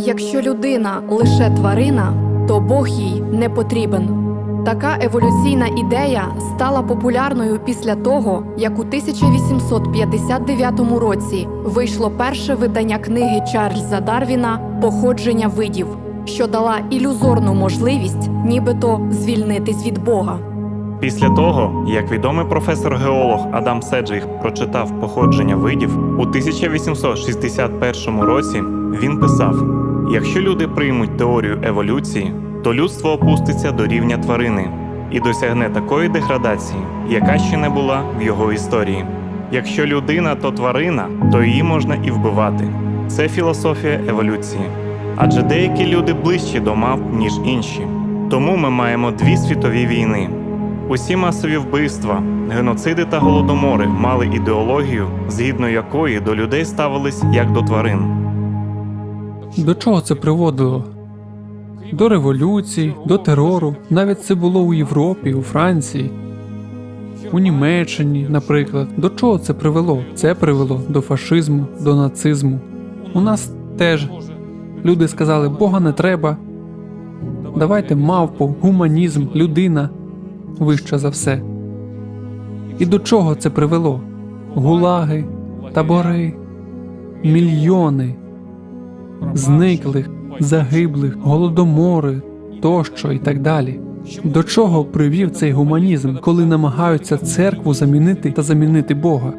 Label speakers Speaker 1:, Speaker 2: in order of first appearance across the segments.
Speaker 1: Якщо людина лише тварина, то Бог їй не потрібен. Така еволюційна ідея стала популярною після того, як у 1859 році вийшло перше видання книги Чарльза Дарвіна Походження видів, що дала ілюзорну можливість нібито звільнитись від Бога.
Speaker 2: Після того, як відомий професор-геолог Адам Седжвіг прочитав походження видів, у 1861 році він писав: якщо люди приймуть теорію еволюції, то людство опуститься до рівня тварини і досягне такої деградації, яка ще не була в його історії. Якщо людина то тварина, то її можна і вбивати. Це філософія еволюції. Адже деякі люди ближчі до мав, ніж інші. Тому ми маємо дві світові війни. Усі масові вбивства, геноциди та голодомори мали ідеологію, згідно якої до людей ставились як до тварин.
Speaker 3: До чого це приводило? До революції, до терору. Навіть це було у Європі, у Франції, у Німеччині, наприклад. До чого це привело? Це привело до фашизму, до нацизму. У нас теж люди сказали, Бога не треба. Давайте мавпу, гуманізм, людина вища за все. І до чого це привело? Гулаги, табори, мільйони зниклих, загиблих, голодомори тощо і так далі. До чого привів цей гуманізм, коли намагаються церкву замінити та замінити Бога?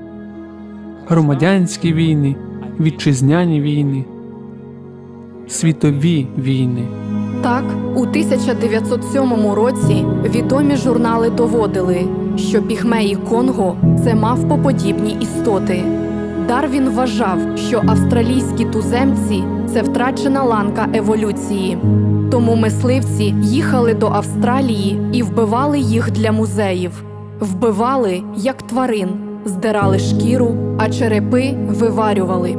Speaker 3: Громадянські війни, вітчизняні війни, світові війни.
Speaker 1: Так, у 1907 році відомі журнали доводили, що пігмеї Конго це мавпоподібні істоти. Дарвін вважав, що австралійські туземці це втрачена ланка еволюції. Тому мисливці їхали до Австралії і вбивали їх для музеїв. Вбивали як тварин, здирали шкіру, а черепи виварювали.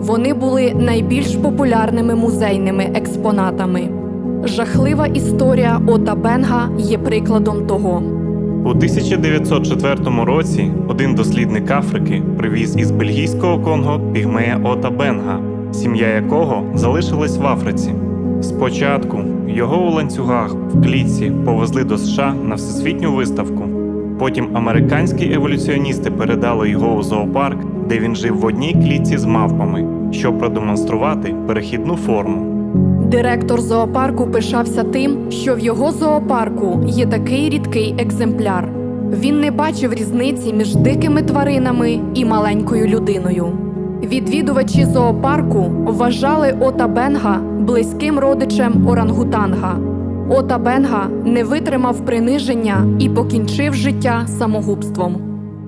Speaker 1: Вони були найбільш популярними музейними експонатами. Жахлива історія Ота Бенга є прикладом того.
Speaker 2: У 1904 році один дослідник Африки привіз із бельгійського Конго пігмея Ота Бенга, сім'я якого залишилась в Африці. Спочатку його у ланцюгах в клітці повезли до США на всесвітню виставку. Потім американські еволюціоністи передали його у зоопарк, де він жив в одній клітці з мавпами, щоб продемонструвати перехідну форму.
Speaker 1: Директор зоопарку пишався тим, що в його зоопарку є такий рідкий екземпляр. Він не бачив різниці між дикими тваринами і маленькою людиною. Відвідувачі зоопарку вважали Ота Бенга близьким родичем орангутанга. Ота Бенга не витримав приниження і покінчив життя самогубством.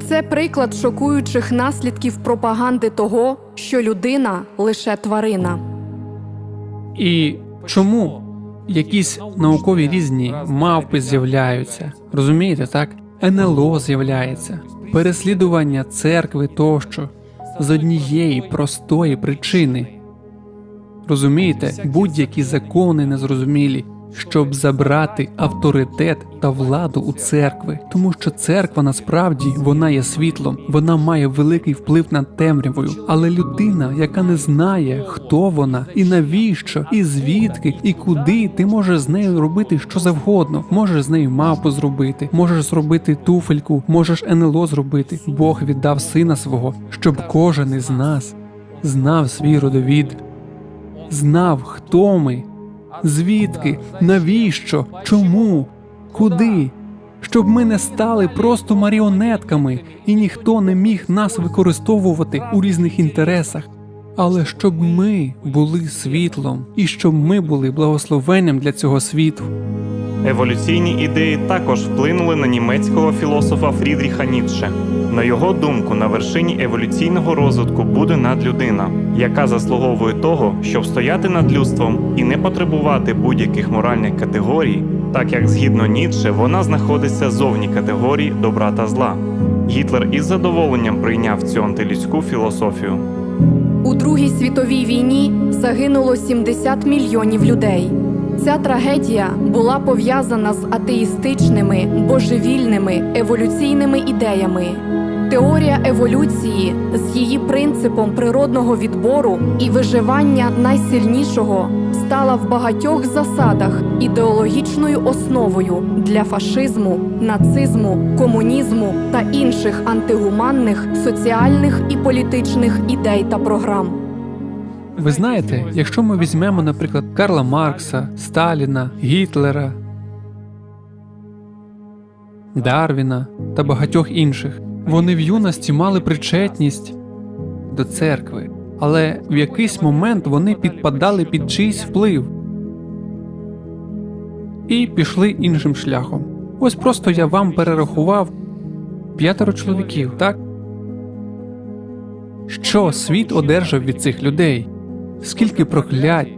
Speaker 1: Це приклад шокуючих наслідків пропаганди того, що людина лише тварина.
Speaker 3: І чому якісь наукові різні мавпи з'являються? Розумієте, так? НЛО з'являється, переслідування церкви тощо з однієї простої причини. Розумієте, будь-які закони незрозумілі, щоб забрати авторитет та владу у церкви, тому що церква насправді вона є світлом, вона має великий вплив над темрявою. Але людина, яка не знає, хто вона, і навіщо, і звідки, і куди, ти можеш з нею робити що завгодно. Можеш з нею мапу зробити, можеш зробити туфельку, можеш НЛО зробити. Бог віддав сина свого, щоб кожен із нас знав свій родовід, знав, хто ми. Звідки? Навіщо? Чому? Куди? Щоб ми не стали просто маріонетками, і ніхто не міг нас використовувати у різних інтересах, але щоб ми були світлом і щоб ми були благословенням для цього світу.
Speaker 2: Еволюційні ідеї також вплинули на німецького філософа Фрідріха Ніцше. На його думку, на вершині еволюційного розвитку буде надлюдина, яка заслуговує того, щоб стояти над людством і не потребувати будь-яких моральних категорій, так як згідно Ніцше вона знаходиться зовні категорій добра та зла. Гітлер із задоволенням прийняв цю антилюдську філософію.
Speaker 1: У Другій світовій війні загинуло 70 мільйонів людей. Ця трагедія була пов'язана з атеїстичними, божевільними, еволюційними ідеями. Теорія еволюції з її принципом природного відбору і виживання найсильнішого стала в багатьох засадах ідеологічною основою для фашизму, нацизму, комунізму та інших антигуманних соціальних і політичних ідей та програм.
Speaker 3: Ви знаєте, якщо ми візьмемо, наприклад, Карла Маркса, Сталіна, Гітлера, Дарвіна та багатьох інших, вони в юності мали причетність до церкви, але в якийсь момент вони підпадали під чийсь вплив і пішли іншим шляхом. Ось просто я вам перерахував п'ятеро чоловіків, так? Що світ одержав від цих людей? Скільки проклять,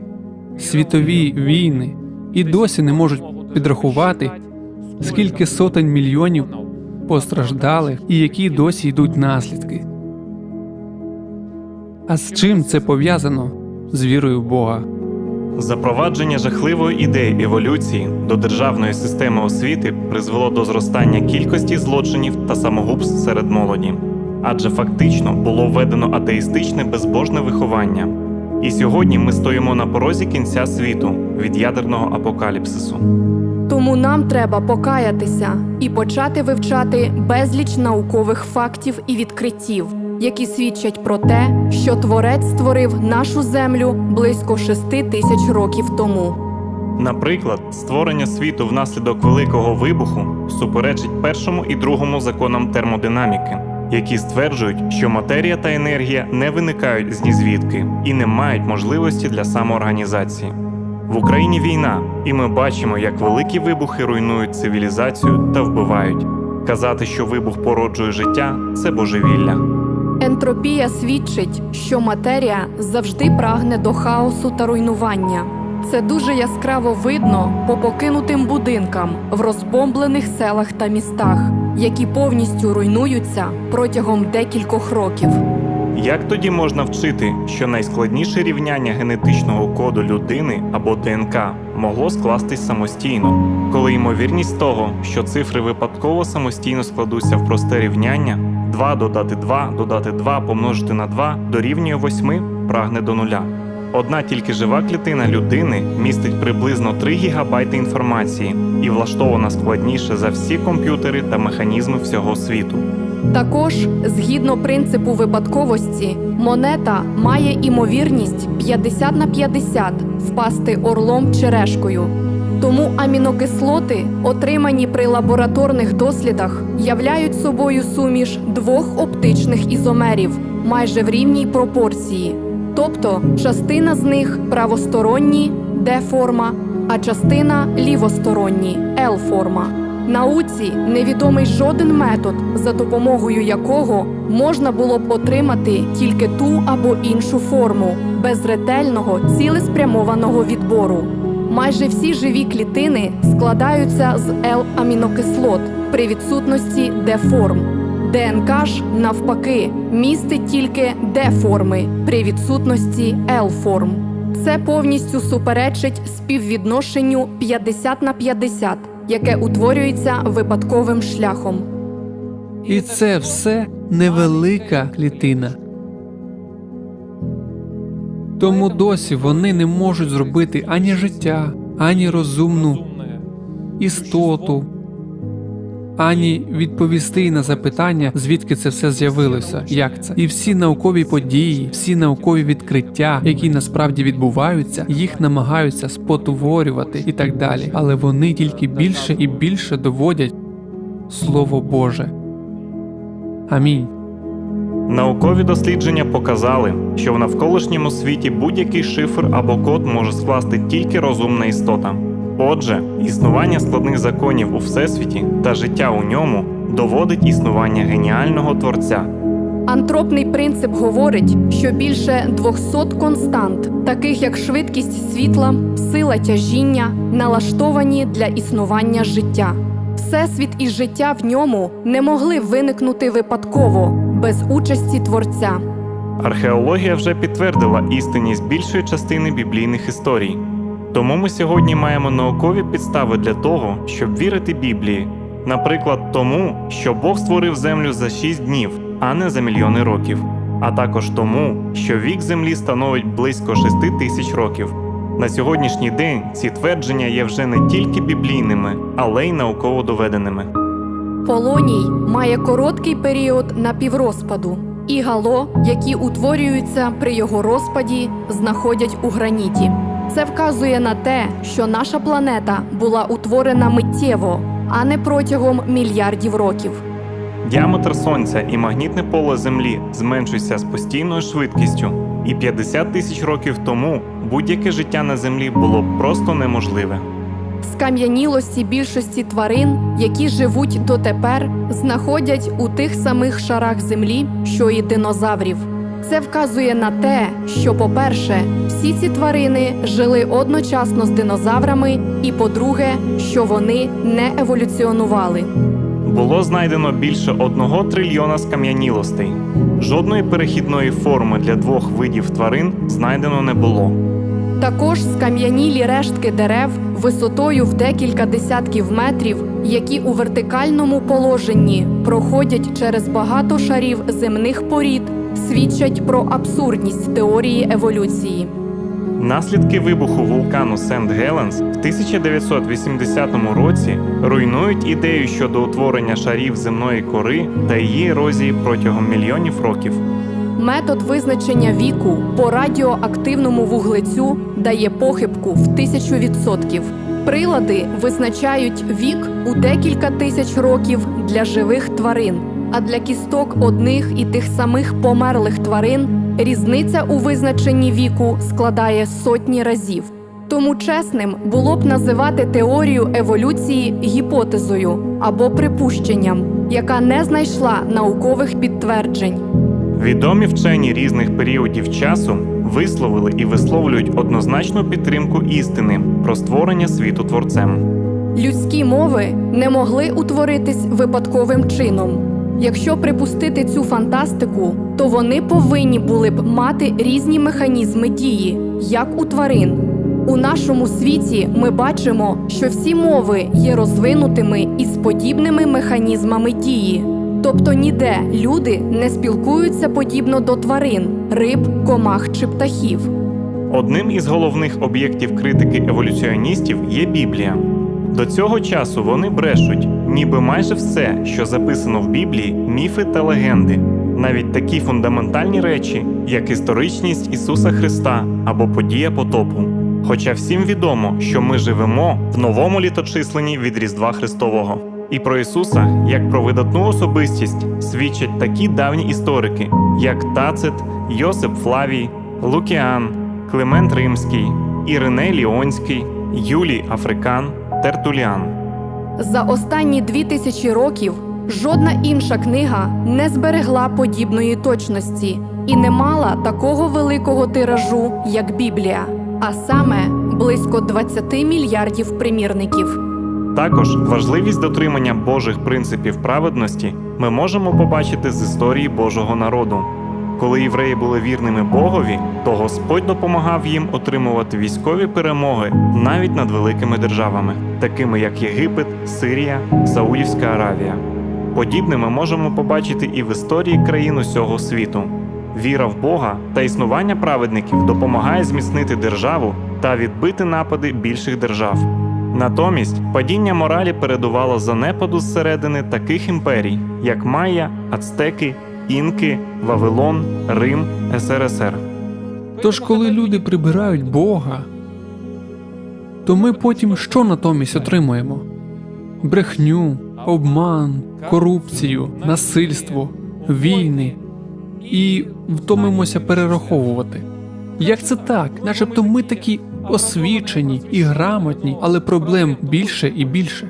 Speaker 3: світові війни і досі не можуть підрахувати, скільки сотень мільйонів постраждалих і які досі йдуть наслідки. А з чим це пов'язано з вірою в Бога?
Speaker 2: Запровадження жахливої ідеї еволюції до державної системи освіти призвело до зростання кількості злочинів та самогубств серед молоді, адже фактично було введено атеїстичне безбожне виховання. І сьогодні ми стоїмо на порозі кінця світу від ядерного апокаліпсису.
Speaker 1: Тому нам треба покаятися і почати вивчати безліч наукових фактів і відкриттів, які свідчать про те, що творець створив нашу землю близько шести тисяч років тому.
Speaker 2: Наприклад, створення світу внаслідок великого вибуху суперечить першому і другому законам термодинаміки, які стверджують, що матерія та енергія не виникають з нізвідки і не мають можливості для самоорганізації. В Україні війна, і ми бачимо, як великі вибухи руйнують цивілізацію та вбивають. Казати, що вибух породжує життя це божевілля.
Speaker 1: Ентропія свідчить, що матерія завжди прагне до хаосу та руйнування. Це дуже яскраво видно по покинутим будинкам в розбомблених селах та містах, які повністю руйнуються протягом декількох років.
Speaker 2: Як тоді можна вчити, що найскладніше рівняння генетичного коду людини або ДНК могло скластись самостійно, коли ймовірність того, що цифри випадково самостійно складуться в просте рівняння 2 додати 2 додати 2 помножити на 2 дорівнює 8 прагне до нуля. Одна тільки жива клітина людини містить приблизно 3 гігабайти інформації і влаштована складніше за всі комп'ютери та механізми всього світу.
Speaker 1: Також, згідно принципу випадковості, монета має імовірність 50 на 50 впасти орлом чи решкою. Тому амінокислоти, отримані при лабораторних дослідах, являють собою суміш двох оптичних ізомерів майже в рівній пропорції. Тобто частина з них правосторонні Д-форма, а частина лівосторонні Л-форма. Науці невідомий жоден метод, за допомогою якого можна було б отримати тільки ту або іншу форму без ретельного цілеспрямованого відбору. Майже всі живі клітини складаються з Л-амінокислот при відсутності Д-форм. ДНК ж, навпаки, містить тільки Д-форми при відсутності Л-форм. Це повністю суперечить співвідношенню 50 на 50, яке утворюється випадковим шляхом.
Speaker 3: І це все невелика клітина. Тому досі вони не можуть зробити ані життя, ані розумну істоту, ані відповісти на запитання, звідки це все з'явилося, як це. І всі наукові події, всі наукові відкриття, які насправді відбуваються, їх намагаються спотворювати і так далі. Але вони тільки більше і більше доводять Слово Боже. Амінь.
Speaker 2: Наукові дослідження показали, що в навколишньому світі будь-який шифр або код може скласти тільки розумна істота. Отже, існування складних законів у всесвіті та життя у ньому доводить існування геніального творця.
Speaker 1: Антропний принцип говорить, що більше 200 констант, таких як швидкість світла, сила тяжіння, налаштовані для існування життя. Всесвіт і життя в ньому не могли виникнути випадково без участі творця.
Speaker 2: Археологія вже підтвердила істинність більшої частини біблійних історій. Тому ми сьогодні маємо наукові підстави для того, щоб вірити Біблії. Наприклад, тому, що Бог створив землю за шість днів, а не за мільйони років, а також тому, що вік Землі становить близько 6 тисяч років. На сьогоднішній день ці твердження є вже не тільки біблійними, але й науково доведеними.
Speaker 1: Полоній має короткий період напіврозпаду, і гало, які утворюються при його розпаді, знаходять у граніті. Це вказує на те, що наша планета була утворена миттєво, а не протягом мільярдів років.
Speaker 2: Діаметр Сонця і магнітне поле Землі зменшуються з постійною швидкістю, і 50 тисяч років тому будь-яке життя на Землі було просто неможливе.
Speaker 1: Скам'янілості більшості тварин, які живуть дотепер, знаходять у тих самих шарах землі, що і динозаврів. Це вказує на те, що, по-перше, всі ці тварини жили одночасно з динозаврами, і по-друге, що вони не еволюціонували.
Speaker 2: Було знайдено більше одного трильйона скам'янілостей. Жодної перехідної форми для двох видів тварин знайдено не було.
Speaker 1: Також скам'янілі рештки дерев висотою в декілька десятків метрів, які у вертикальному положенні проходять через багато шарів земних порід, свідчать про абсурдність теорії еволюції.
Speaker 2: Наслідки вибуху вулкану Сент Геленс в 1980 році руйнують ідею щодо утворення шарів земної кори та її ерозії протягом мільйонів років.
Speaker 1: Метод визначення віку по радіоактивному вуглецю дає похибку в тисячу відсотків. Прилади визначають вік у декілька тисяч років для живих тварин, а для кісток одних і тих самих померлих тварин різниця у визначенні віку складає сотні разів. Тому чесним було б називати теорію еволюції гіпотезою або припущенням, яка не знайшла наукових підтверджень.
Speaker 2: Відомі вчені різних періодів часу висловили і висловлюють однозначну підтримку істини про створення світу творцем.
Speaker 1: Людські мови не могли утворитись випадковим чином. Якщо припустити цю фантастику, то вони повинні були б мати різні механізми дії, як у тварин. У нашому світі ми бачимо, що всі мови є розвинутими із подібними механізмами дії. Тобто ніде люди не спілкуються подібно до тварин, риб, комах чи птахів.
Speaker 2: Одним із головних об'єктів критики еволюціоністів є Біблія. До цього часу вони брешуть, ніби майже все, що записано в Біблії, міфи та легенди, навіть такі фундаментальні речі, як історичність Ісуса Христа або подія потопу. Хоча всім відомо, що ми живемо в новому літочисленні від Різдва Христового. І про Ісуса, як про видатну особистість, свідчать такі давні історики, як Тацит, Йосип Флавій, Лукіан, Климент Римський, Іриней Ліонський, Юлій Африкан, Тертуліан.
Speaker 1: За останні дві тисячі років жодна інша книга не зберегла подібної точності і не мала такого великого тиражу, як Біблія, а саме близько 20 мільярдів примірників.
Speaker 2: Також важливість дотримання Божих принципів праведності ми можемо побачити з історії Божого народу. Коли євреї були вірними Богові, то Господь допомагав їм отримувати військові перемоги навіть над великими державами, такими як Єгипет, Сирія, Саудівська Аравія. Подібне ми можемо побачити і в історії країн усього світу. Віра в Бога та існування праведників допомагає зміцнити державу та відбити напади більших держав. Натомість падіння моралі передувало занепаду зсередини таких імперій, як Майя, Ацтеки, Інки, Вавилон, Рим, СРСР.
Speaker 3: Тож, коли люди прибирають Бога, то ми потім що натомість отримуємо? Брехню, обман, корупцію, насильство, війни і втомимося перераховувати. Як це так? Начебто ми такі освічені і грамотні, але проблем більше і більше.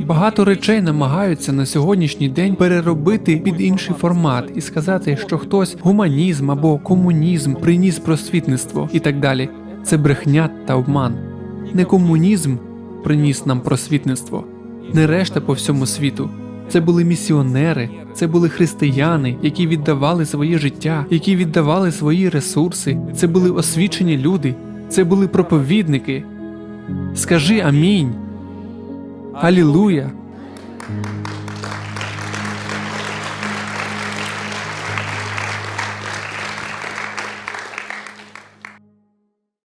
Speaker 3: Багато речей намагаються на сьогоднішній день переробити під інший формат і сказати, що хтось гуманізм або комунізм приніс просвітництво і так далі. Це брехня та обман. Не комунізм приніс нам просвітництво, не решта по всьому світу. Це були місіонери, це були християни, які віддавали своє життя, які віддавали свої ресурси. Це були освічені люди, це були проповідники. Скажи амінь. Алілуя!